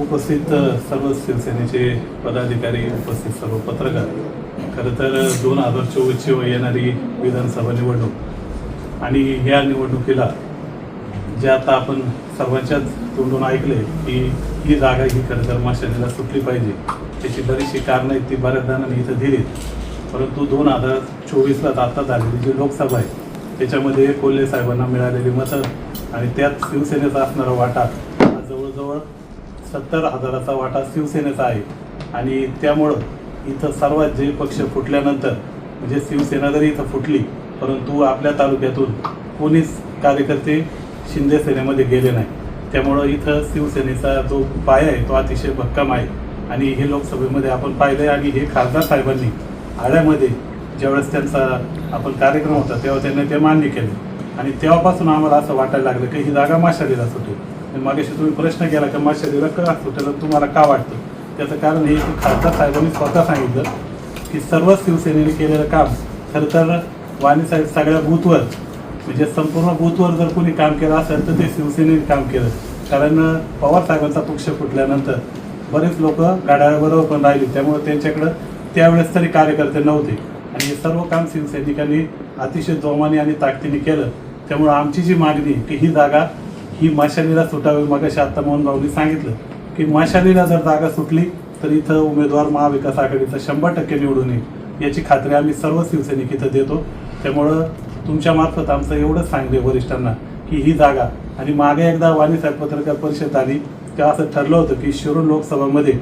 उपस्थित सर्व शिवसेनेचे पदाधिकारी उपस्थित सर्व पत्रकार. खरं तर दोन हजार चोवीसची येणारी विधानसभा निवडणूक आणि ह्या निवडणुकीला जे आता आपण सर्वांच्याच तोंडून ऐकले की ही जागा ही खरं तर माशालीला सुटली पाहिजे. त्याची बरीचशी कारणं आहेत ती बऱ्याच जणांनी इथं दिलीत. परंतु दोन हजार चोवीसला आता झालेली जी लोकसभा आहे त्याच्यामध्ये कोल्हे साहेबांना मिळालेली मतं आणि त्यात शिवसेनेचा असणारा वाटा हा जवळजवळ सत्तर हजाराचा वाटा शिवसेनेचा आहे. आणि त्यामुळं इथं सर्वात जे पक्ष फुटल्यानंतर म्हणजे शिवसेना जरी इथं फुटली परंतु आपल्या तालुक्यातून कोणीच कार्यकर्ते शिंदे सेनेमध्ये गेले नाही. त्यामुळं इथं शिवसेनेचा जो पाया आहे तो अतिशय भक्कम आहे. आणि हे लोकसभेमध्ये आपण पाहिलं आणि हे खासदार साहेबांनी आळ्यामध्ये ज्यावेळेस त्यांचा आपण कार्यक्रम होता तेव्हा त्यांनी ते मान्य केले. आणि तेव्हापासून आम्हाला असं वाटायला लागलं की ही जागा माशालीला सुटेल मागेशी तुम्ही प्रश्न केला की माशालीला का असतो त्याला तुम्हाला का वाटतं? त्याचं कारण हे की खासदार साहेबांनी स्वतः सांगितलं की सर्व शिवसेनेने केलेलं काम खरं तर वाणी साहेब सगळ्या बूथवर म्हणजे संपूर्ण बूथवर जर कोणी काम केलं असेल तर ते शिवसेनेने काम केलं. कारण पवार साहेबांचा पक्ष फुटल्यानंतर बरेच लोक गाड्याबरोबर पण राहिली त्यामुळे त्यांच्याकडं त्यावेळेस तरी कार्यकर्ते नव्हते. आणि हे सर्व काम शिवसैनिकांनी अतिशय जोमाने आणि ताकदीने केलं. त्यामुळे आमची जी मागणी की ही जागा ही माशालीला सुटावी मगाशी आत्ता मोहन भाऊनी सांगितलं की माशालीला जर जागा सुटली तर इथं उमेदवार महाविकास आघाडीचा शंभर टक्के निवडून येईल. याची खात्री आम्ही सर्व शिवसैनिक इथं देतो. त्यामुळं तुमच्या मार्फत आमचं एवढंच सांगले वरिष्ठांना की ही जागा आणि मागे एकदा वाणी साहेब पत्रकार परिषद आली तेव्हा असं ठरलं होतं की शिरूर लोकसभामध्ये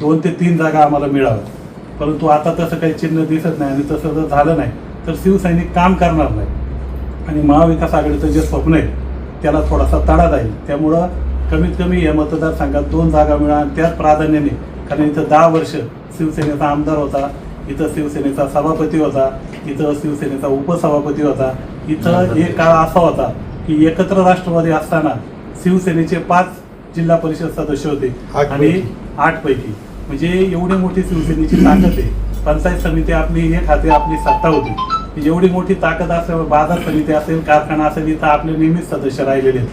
दोन ते तीन जागा आम्हाला मिळाव्यात. परंतु आता तसं काही चिन्ह दिसत नाही आणि तसं जर झालं नाही तर शिवसैनिक काम करणार नाही. आणि महाविकास आघाडीचं जे स्वप्न आहे त्याला थोडासा तडा जाईल. त्यामुळं कमीत कमी या मतदारसंघात दोन जागा मिळा आणि त्याच प्राधान्याने कारण इथं दहा वर्ष शिवसेनेचा आमदार होता इथं शिवसेनेचा सभापती होता इथं शिवसेनेचा उपसभापती होता इथं एक काळ असा होता की एकत्र राष्ट्रवादी असताना शिवसेनेचे पाच जिल्हा परिषद सदस्य होते आणि. आठ पैकी. म्हणजे एवढी मोठी शिवसेनेची ताकद आहे. पंचायत समिती आपली हे खाते आपली सत्ता होती. म्हणजे एवढी मोठी ताकद असेल बाजार समिती असेल कारखाना असेल इथं आपले नेहमीच सदस्य राहिलेले आहेत.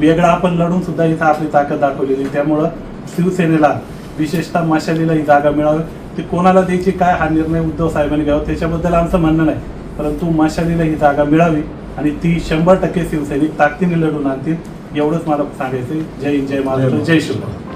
वेगळं आपण लढून सुद्धा इथं आपली ताकद दाखवलेली त्यामुळं शिवसेनेला विशेषतः मशालीला ही जागा मिळावी. ती कोणाला द्यायची काय हा निर्णय उद्धव साहेबांनी घ्यावा त्याच्याबद्दल आमचं म्हणणं नाही. परंतु मशालीला ही जागा मिळावी आणि ती शंभर टक्के शिवसैनिक ताकदीने लढून आणतील एवढंच मला सांगायचं जय हिंद जय महाराष्ट्र जय शिवराय.